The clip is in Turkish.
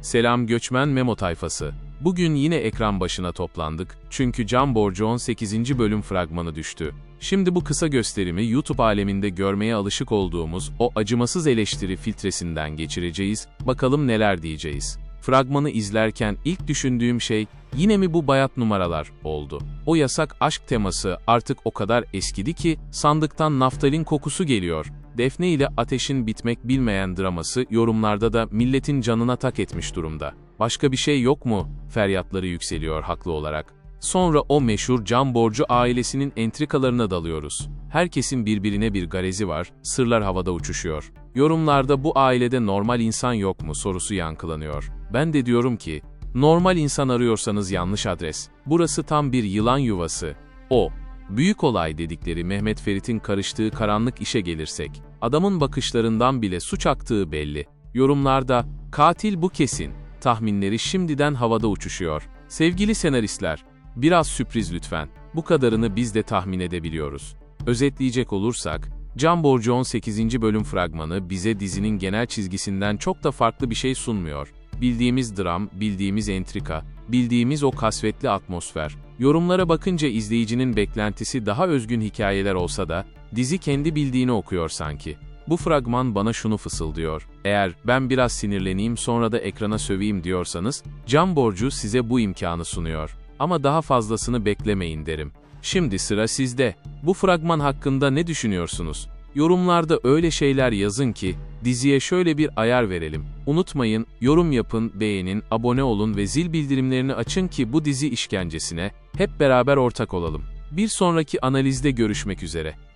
Selam göçmen memo tayfası. Bugün yine ekran başına toplandık çünkü Can Borcu 18. bölüm fragmanı düştü. Şimdi bu kısa gösterimi YouTube aleminde görmeye alışık olduğumuz o acımasız eleştiri filtresinden geçireceğiz, bakalım neler diyeceğiz. Fragmanı izlerken ilk düşündüğüm şey, yine mi bu bayat numaralar oldu. O yasak aşk teması artık o kadar eskidi ki sandıktan naftalin kokusu geliyor. Defne ile Ateş'in bitmek bilmeyen draması yorumlarda da milletin canına tak etmiş durumda. Başka bir şey yok mu? Feryatları yükseliyor haklı olarak. Sonra o meşhur can borcu ailesinin entrikalarına dalıyoruz. Herkesin birbirine bir garezi var, sırlar havada uçuşuyor. Yorumlarda bu ailede normal insan yok mu sorusu yankılanıyor. Ben de diyorum ki, normal insan arıyorsanız yanlış adres. Burası tam bir yılan yuvası. O, büyük olay dedikleri Mehmet Ferit'in karıştığı karanlık işe gelirsek, adamın bakışlarından bile suç aktığı belli. Yorumlarda, katil bu kesin, tahminleri şimdiden havada uçuşuyor. Sevgili senaristler, biraz sürpriz lütfen. Bu kadarını biz de tahmin edebiliyoruz. Özetleyecek olursak, Can Borcu 18. bölüm fragmanı bize dizinin genel çizgisinden çok da farklı bir şey sunmuyor. Bildiğimiz dram, bildiğimiz entrika, bildiğimiz o kasvetli atmosfer. Yorumlara bakınca izleyicinin beklentisi daha özgün hikayeler olsa da, dizi kendi bildiğini okuyor sanki. Bu fragman bana şunu fısıldıyor. Eğer ben biraz sinirleneyim sonra da ekrana söveyim diyorsanız, Can Borcu size bu imkanı sunuyor. Ama daha fazlasını beklemeyin derim. Şimdi sıra sizde. Bu fragman hakkında ne düşünüyorsunuz? Yorumlarda öyle şeyler yazın ki, diziye şöyle bir ayar verelim. Unutmayın, yorum yapın, beğenin, abone olun ve zil bildirimlerini açın ki bu dizi işkencesine hep beraber ortak olalım. Bir sonraki analizde görüşmek üzere.